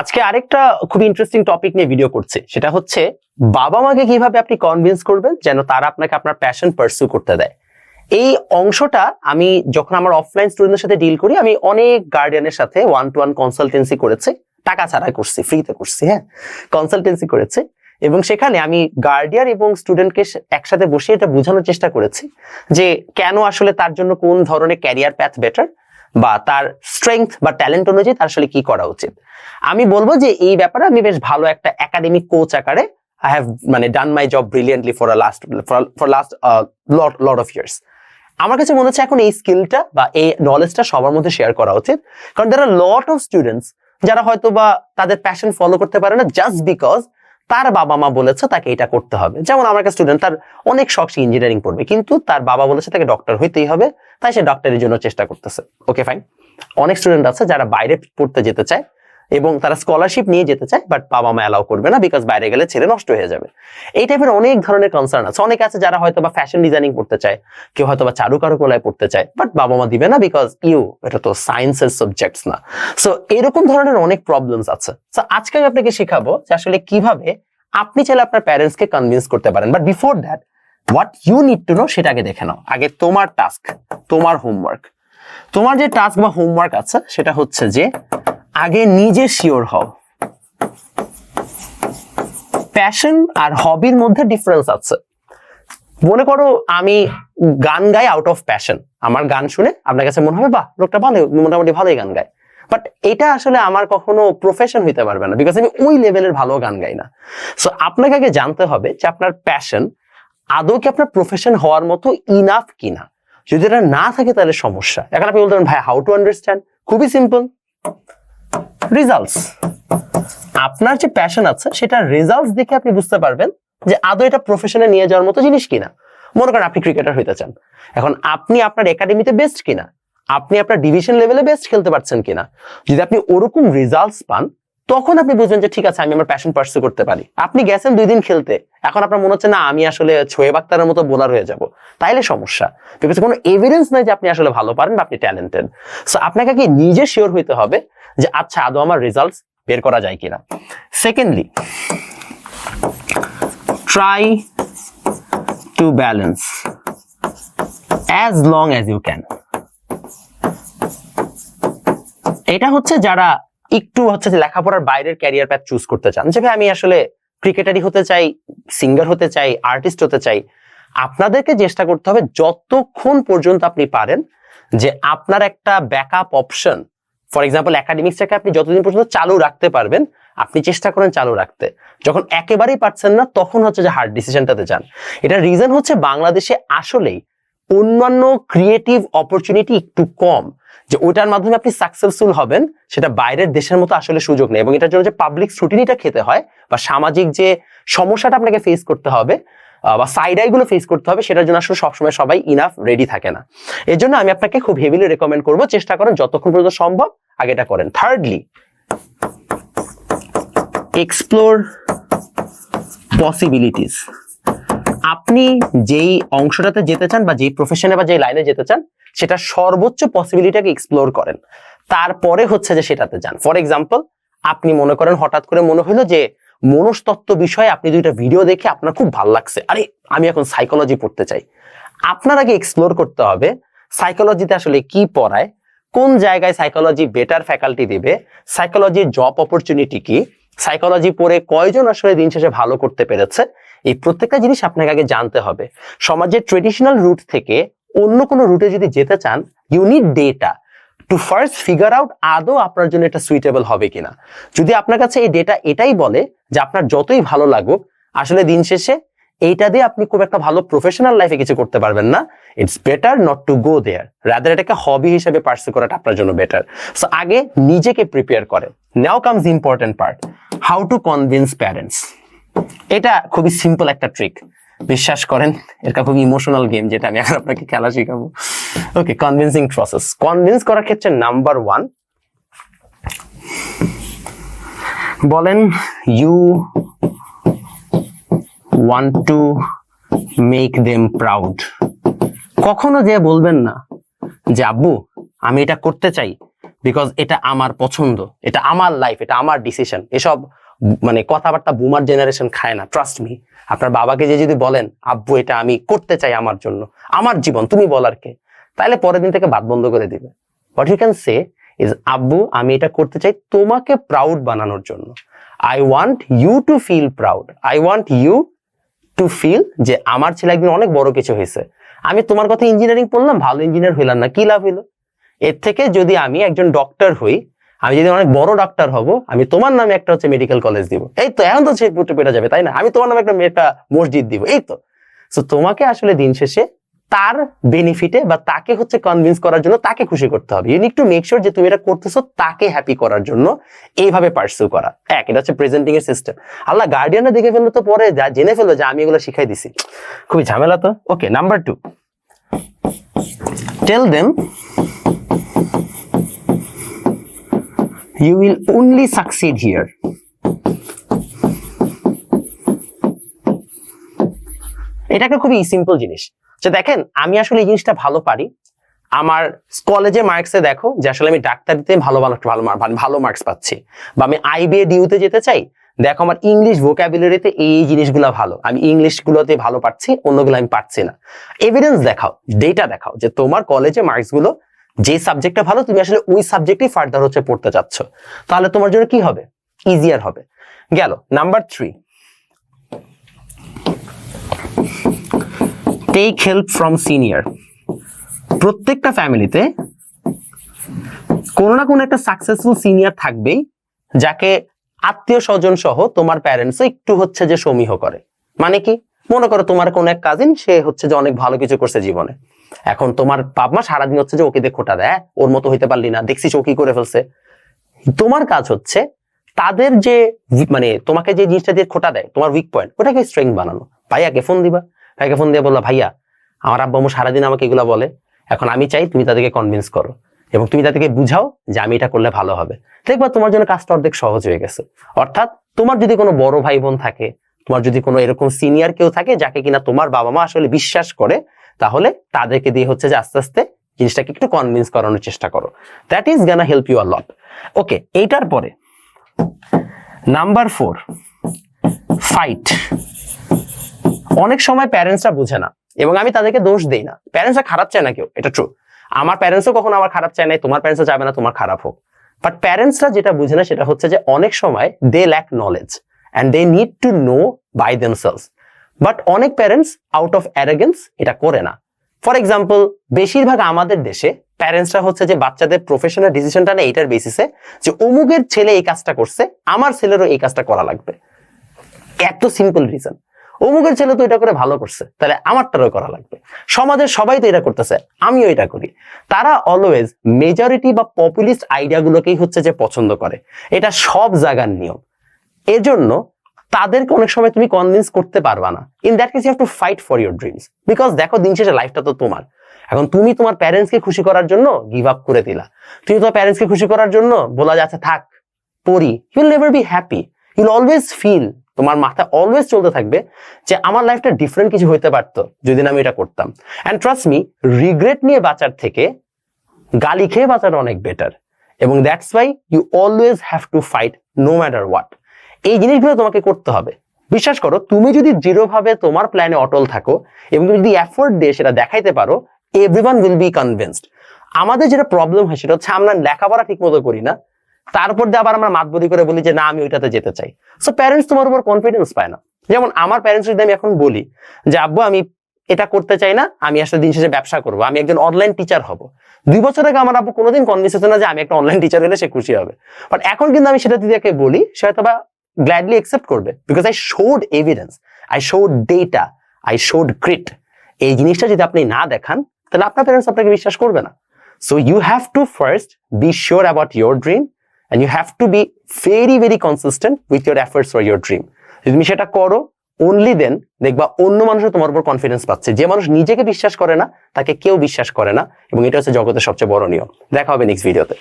আজকে আরেকটা খুব ইন্টারেস্টিং টপিক নিয়ে ভিডিও করছে। সেটা হচ্ছে, বাবা মাকে কীভাবে আপনি কনভিন্স করবেন যেন তারা আপনাকে আপনার প্যাশন পার্সু করতে দেয়। এই অংশটা আমি যখন আমার অফলাইন স্টুডেন্টের সাথে ডিল করি, আমি অনেক গার্ডিয়ানের সাথে ওয়ান টু ওয়ান কনসালটেন্সি করেছি। টাকা ছাড়া করছি ফ্রিতে করছি হ্যাঁ? কনসালটেন্সি করেছি। এবং সেখানে আমি গার্ডিয়ান এবং স্টুডেন্টকে একসাথে বসে এটা বোঝানোর চেষ্টা করেছি যে কেন আসলে তার জন্য কোন ধরনের ক্যারিয়ার প্যাথ বেটার বা তার স্ট্রেংথ বা ট্যালেন্ট অনুযায়ী তার আসলে কি করা উচিত। আমি বলব যে এই ব্যাপারে আমি বেশ ভালো একটা একাডেমিক কোচ আকারে আই হ্যাভ মানে done my job brilliantly for a last for last lot lot of years আমার কাছে মনে হচ্ছে এখন এই স্কিলটা বা এই নলেজটা সবার মধ্যে শেয়ার করা উচিত। কারণ দের আর লট অফ স্টুডেন্টস যারা হয়তো বা তাদের প্যাশন ফলো করতে পারে না জাস্ট বিকজ তার বাবা মা বলেছে তাকে এটা করতে হবে। যেমন আমার একটা স্টুডেন্ট তার অনেক শখ সে ইঞ্জিনিয়ারিং পড়বে, কিন্তু তার বাবা বলেছে তাকে ডক্টর হইতেই হবে, তাই সে ডক্টরের জন্য চেষ্টা করতেছে। ওকে ফাইন অনেক স্টুডেন্ট আছে যারা বাইরে পড়তে যেতে চায় এবং তারা স্কলারশিপ নিয়ে যেতে চায় বাট বাবা মা অ্যালাউ করবে না বিকজ বাইরে গেলে ছেলে নষ্ট হয়ে যাবে। এই টাইপের অনেক ধরনের কনসার্ন আছে। অনেক আছে যারা হয়তো বা ফ্যাশন ডিজাইনিং পড়তে চায়, কেউ হয়তো বা চারু কারুকলায় পড়তে চায় বাট বাবা মা দিবে না বিকজ ইউ, এটা তো সায়েন্সের সাবজেক্টস না। সো এরকম ধরনের অনেক প্রবলেমস আছে। সো আজকে আমি আপনাকে শেখাবো যে আসলে কীভাবে আপনি চাইলে আপনার প্যারেন্টস কে কনভিন্স করতে পারেন। But before that what you need to know সেটা আগে দেখে নাও। আগে তোমার টাস্ক তোমার হোমওয়ার্ক তোমার যে টাস্ক বা হোমওয়ার্ক আছে, সেটা হচ্ছে যে আগে নিজে শিওর হও। প্যাশন আর হবির মধ্যে ডিফারেন্স আছে। মনে করো আমি গান গাই আউট অফ প্যাশন আমার গান শুনে আপনার কাছে মনে হবে, বাহ, লোকটা ভালো, মোটামুটি ভালোই গান গায়। বাট এটা আসলে আমার কখনো প্রফেশন হইতে পারবে না বিকজ আমি ওই লেভেলের ভালো গান গাই না। সো আপনাকে আগে জানতে হবে যে আপনার প্যাশন আদৌ কি আপনার প্রফেশন হওয়ার মতো ইনাফ কিনা। যদি এটা না থাকে তাহলে সমস্যা। এখন আপনি বলতে পারেন, ভাই হাউ টু আন্ডারস্ট্যান্ড খুবই সিম্পল রেজাল্টস আপনার যে প্যাশন আছে, সেটা রেজাল্টস দেখে আপনি বুঝতে পারবেন যে আদৌ এটা প্রফেশনে নিয়ে যাওয়ার মতো জিনিস কিনা। মনে করেন আপনি ক্রিকেটার হইতে চান। এখন আপনি আপনার একাডেমিতে বেস্ট কিনা? আপনি আপনার ডিভিশন লেভেলে বেস্ট খেলতে পারছেন কিনা? যদি আপনি ওরকম রেজাল্টস পান তখন আপনি বুঝবেন যে ঠিক আছে, আমি আমার প্যাশন পার্সু করতে পারি। আপনি গেছেন দুই দিন খেলতে, এখন আপনার মনে হচ্ছে না, আমি আসলে ছোয়ে বাক্তারের মতো বোলার হয়ে যাব। তাইলে সমস্যা। বিকজ কোনো এভিডেন্স নাই যে আপনি আসলে ভালো পারেন বা আপনি ট্যালেন্টেড সো আপনাকে কি নিজে শিওর হইতে হবে যে আচ্ছা আদৌ আমার রেজাল্টস বের করা যায় কিনা? Secondly try to balance as long as you can এটা হচ্ছে যারা একটু হচ্ছে যে লেখাপড়ার বাইরের ক্যারিয়ার প্যাথ চুজ করতে চান। যে আমি আসলে ক্রিকেটারই হতে চাই সিঙ্গার হতে চাই আর্টিস্ট হতে চাই, আপনাদেরকে চেষ্টা করতে হবে যতক্ষণ পর্যন্ত আপনি পারেন যে আপনার একটা ব্যাকআপ অপশন ফর এক্সাম্পল একাডেমিক্সটাকে আপনি যতদিন পর্যন্ত চালু রাখতে পারবেন, আপনি চেষ্টা করেন চালু রাখতে। যখন একেবারেই পারছেন না, তখন হচ্ছে যে হার্ড ডিসিশনটাতে যান। এটা রিজন হচ্ছে বাংলাদেশে আসলেই অন্যান্য ক্রিয়েটিভ অপরচুনিটি একটু কম। যে ওটার মাধ্যমে আপনি সাকসেসফুল হবেন, সেটা বাইরের দেশের মতো আসলে সুযোগ নেই। এবং এটার জন্য যে পাবলিক স্ক্রুটিনিটা খেতে হয় বা সামাজিক যে সমস্যাটা আপনাকে ফেস করতে হবে বা সাইডগুলো ফেস করতে হবে, সেটার জন্য আসলে সবসময় সবাই ইনাফ রেডি থাকে না। এর জন্য আমি আপনাকে খুব হেভিলি রেকমেন্ড করব, চেষ্টা করেন যতক্ষণ পর্যন্ত সম্ভব আগে এটা করেন। থার্ডলি এক্সপ্লোর পসিবিলিটিস আপনি যেই অংশটাতে যেতে চান বা যেই প্রফেশনে বা যেই লাইনে যেতে চান সেটা সর্বোচ্চ পসিবিলিটিকে এক্সপ্লোর করেন। তারপরে হচ্ছে যে সেটাতে যান। ফর এক্সাম্পল আপনি মনে করেন হঠাৎ করে মনে হলো যে মনস্তত্ত্ব বিষয়ে আপনি দুইটা ভিডিও দেখে আপনার খুব ভালো লাগছে। আরে, আমি এখন সাইকোলজি পড়তে চাই। আপনার আগে এক্সপ্লোর করতে হবে সাইকোলজিতে আসলে কি পড়ায়, কোন জায়গায় সাইকোলজি বেটার ফ্যাকাল্টি দেবে সাইকোলজির জব অপরচুনিটি কি সাইকোলজি পড়ে কয়জন আসলে দিন শেষে ভালো করতে পেরেছে, এই প্রত্যেকটা জিনিস আপনাকে আগে জানতে হবে। সমাজের ট্রেডিশনাল রুট থেকে অন্য কোনো রুটে যদি যেতে চান you need data to first figure out আদৌ আপনার জন্য এটা সুইটেবল হবে কিনা। যদি আপনার কাছে এই ডেটা এটাই বলে যে আপনার যতই ভালো লাগুক, আসলে দিন শেষে এইটা দিয়ে আপনি খুব একটা ভালো প্রফেশনাল লাইফে কিছু করতে পারবেন না। It's better not to go there rather এটাকে হবি হিসেবে পার্সু করাটা আপনার জন্য বেটার সো আগে নিজেকে প্রিপেয়ার করে। Now comes important part how to convince parents এটা খুবই সিম্পল একটা ট্রিক বিশ্বাস করেন এটা খুব ইমোশনাল গেম যেটা আমি এখন আপনাকে খেলা শেখাবো? ওকে কনভিন্সিং প্রসেস কনভিন্স করার ক্ষেত্রে নাম্বার ওয়ান বলেন you want to make them proud কখনো যে বলবেন না যে, আব্বু, আমি এটা করতে চাই বিকজ এটা আমার পছন্দ, এটা আমার লাইফ এটা আমার ডিসিশন এসব মানে কথাবার্তা বুমার জেনারেশন খায় না ট্রাস্ট মি আপনার বাবাকে যে যদি বলেন, আব্বু, এটা আমি করতে চাই আমার জন্য, আমার জীবন, তুমি বলার কে? তাহলে পরের দিন থেকে বাদ বন্ধ করে দিবে। What you can say is আব্বু, আমি এটা করতে চাই তোমাকে প্রাউড বানানোর জন্য। I want you to feel proud I want you to feel যে আমার ছেলে একদিন অনেক বড় কিছু হয়েছে। আমি তোমার কথা ইঞ্জিনিয়ারিং পড়লাম, ভালো ইঞ্জিনিয়ার হইলাম না, কি লাভ হইল? এর থেকে যদি আমি একজন ডক্টর হই আমি যদি অনেক বড় ডাক্তার হব, আমি তোমার নামে একটা হচ্ছে মেডিকেল কলেজ দিব। এই তো, এখন তো সে পুটে পেটা যাবে, তাই না? আমি তোমার নামে একটা একটা মসজিদ দিব, এই তো। তো তোমাকে আসলে দিন শেষে তার বেনিফিটে বা তাকে হচ্ছে কনভিন্স করার জন্য তাকে খুশি করতে হবে। You need to make sure যে তুমি এটা করতেছো তাকে হ্যাপি করার জন্য, এইভাবে পার্সু করা। এক, এটা হচ্ছে প্রেজেন্টিং এর সিস্টেম আল্লাহ গার্ডিয়ানরা দেখে ফেলল তো পরে, যা জেনে ফেলল যে আমি এগুলো শিখাই দিছি। খুবই ঝামেলা তো। Okay number two tell them you will only succeed here. এটা একটা খুবই সিম্পল জিনিস। যে দেখেন, আমি আসলে এই জিনিসটা ভালো পারি। আমার কলেজে মার্কসে দেখো, যে আসলে আমি ডাক্তারিতে ভালো ভালো ভালো মার- ভালো- ভালো মার্কস পাচ্ছি। বা আমি আইবিএ ডিউতে যেতে চাই, দেখো আমার ইংলিশ ভোকাবুলারিতে এই জিনিসগুলো ভালো। আমি ইংলিশ গুলোতে ভালো পাচ্ছি, অন্যগুলো আমি পারছি না। এভিডেন্স দেখাও ডেটা দেখাও, যে তোমার কলেজে মার্কসগুলো যে সাবজেক্টটা ভালো, তুমি আসলে ওই সাবজেক্টই ফার্দার হচ্ছে পড়তে চাচ্ছ। তাহলে তোমার জন্য কি হবে? ইজিয়ার হবে। গেল number three take help from senior প্রত্যেকটা ফ্যামিলিতে কোনো না কোনো একটা সাকসেসফুল সিনিয়র থাকবেই, যাকে আত্মীয় স্বজন সহ তোমার প্যারেন্টস একটু হচ্ছে যে সমীহ করে। মানে কি? মনে করো তোমার কোন এক কাজিন সে হচ্ছে যে অনেক ভালো কিছু করছে জীবনে। এখন তোমার বাপ মা সারাদিন হচ্ছে যে ওকে দিয়ে খোটা দেয় "হ্যাঁ, ওর মতো হইতে পারলি না দেখছিস ও কি করে ফেলছে। তোমার কাজ হচ্ছে তাদের যে মানে তোমাকে যে জিনিসটা দিয়ে খোটা দেয় তোমার উইক পয়েন্ট ওটাকে স্ট্রেংথ বানানো। ভাইয়াকে ফোন দিবা। ভাইয়াকে ফোন দিয়ে বললা ভাইয়া আমার আব্বা সারাদিন আমাকে এগুলা বলে এখন আমি চাই তুমি তাদেরকে কনভিন্স করো এবং তুমি তাদেরকে বুঝাও যে আমি এটা করলে ভালো হবে। দেখবা তোমার জন্য কাজটা অর্ধেক সহজ হয়ে গেছে। অর্থাৎ তোমার যদি কোনো বড় ভাই বোন থাকে তোমার যদি কোনো এরকম সিনিয়র কেউ থাকে যাকে কিনা তোমার বাবা মা আসলে বিশ্বাস করে তাহলে তাদেরকে দিয়ে হচ্ছে যে আস্তে আস্তে জিনিসটাকে একটু কনভিন্স করানোর চেষ্টা করো। That is gonna help you a lot okay এইটার পরে নাম্বার ফোর ফাইট অনেক সময় প্যারেন্টসরা বুঝে না, এবং আমি তাদেরকে দোষ দেই না। প্যারেন্টসরা খারাপ চায় না কেউ, এটা ট্রু আমার প্যারেন্টসও কখনো আমার খারাপ চায় না তোমার প্যারেন্টসও চাবে না, তোমার খারাপ হোক। বাট প্যারেন্টসরা যেটা বুঝে না, সেটা হচ্ছে যে অনেক সময় they lack knowledge and they need to know by themselves but অনেক প্যারেন্টস আউট অফ অ্যারোগেন্স এটা করে না। ফর এক্সাম্পল বেশিরভাগ আমাদের দেশে প্যারেন্টসরা হচ্ছে যে বাচ্চাদের প্রফেশনাল ডিসিশনটা নেয় এটার বেসিসে যে অমুকের ছেলে এই কাজটা করছে, আমার ছেলেরও এই কাজটা করা লাগবে। এত সিম্পল রিজন অমুকের ছেলে তো এটা করে ভালো করছে, তাহলে আমারটারও করা লাগবে। সমাজের সবাই তো এটা করতেছে, আমিও এটা করি। তারা অলওয়েজ মেজরিটি বা পপুলিস্ট আইডিয়াগুলোকেই হচ্ছে যে পছন্দ করে। এটা সব জায়গার নিয়ম। এজন্য তাদেরকে অনেক সময় তুমি কনভিন্স করতে পারবা না। In that case you have to fight for your dreams because দেখো, দিন শেষে লাইফটা তো তোমার। এখন তুমি তোমার প্যারেন্টসকে খুশি করার জন্য গিভ আপ করে দিলা। তুমি তোমার প্যারেন্টসকে খুশি করার জন্য বলা যাচ্ছে থাক, পড়ি। You'll never be happy you'll always feel তোমার মাথা অলওয়েজ চলতে থাকবে যে আমার লাইফটা ডিফারেন্ট কিছু হইতে পারতো যদি না আমি এটা করতাম। অ্যান্ড ট্রাস্ট মি রিগ্রেট নিয়ে বাঁচার থেকে গালি খেয়ে বাঁচাটা অনেক বেটার এবং that's why you always have to fight no matter what এই জিনিসগুলো তোমাকে করতে হবে। বিশ্বাস করো, তুমি যদি দৃঢ়ভাবে তোমার প্ল্যানে অটল থাকো এবং তুমি যদি এফোর্ট দিয়ে সেটা দেখাইতে পারো এভরিওয়ান উইল বি কনভিন্সড আমাদের যেটা প্রবলেম হয় সেটা হচ্ছে আমরা লেখাপড়া ঠিক মতো করি না, তারপর দিয়ে আবার আমরা মাতবরি করে বলি যে, না, আমি ওইটাতে যেতে চাই। সো প্যারেন্টস তোমার উপর কনফিডেন্স পায় না। যেমন আমার প্যারেন্টস যদি আমি এখন বলি যে, আব্বু, আমি এটা করতে চাই না, আমি আসলে দিন শেষে ব্যবসা করব, আমি একজন অনলাইন টিচার হব। দুই বছর আগে আমার আব্বু কোনোদিন কনভিন্স হতো না যে, আমি একটা অনলাইন টিচার হলে সে খুশি হবে। বাট এখন কিন্তু আমি সেটা দিদিকে বলি, সে হয়তো বা গ্ল্যাডলি একসেপ্ট করবে। Because I showed evidence I showed data I showed grit এই জিনিসটা যদি আপনি না দেখান, তাহলে আপনার প্যারেন্টস আপনাকে বিশ্বাস করবে না। So you have to first be sure about your dream and you have to be very very consistent with your efforts for your dream যদি তুমি সেটা করো অনলি দেন দেখবা অন্য মানুষও তোমার উপর কনফিডেন্স পাচ্ছে। যে মানুষ নিজেকে বিশ্বাস করে না, তাকে কেউ বিশ্বাস করে না, এবং এটা হচ্ছে জগতের সবচেয়ে বড় নিয়ম। দেখা হবে নেক্সট ভিডিওতে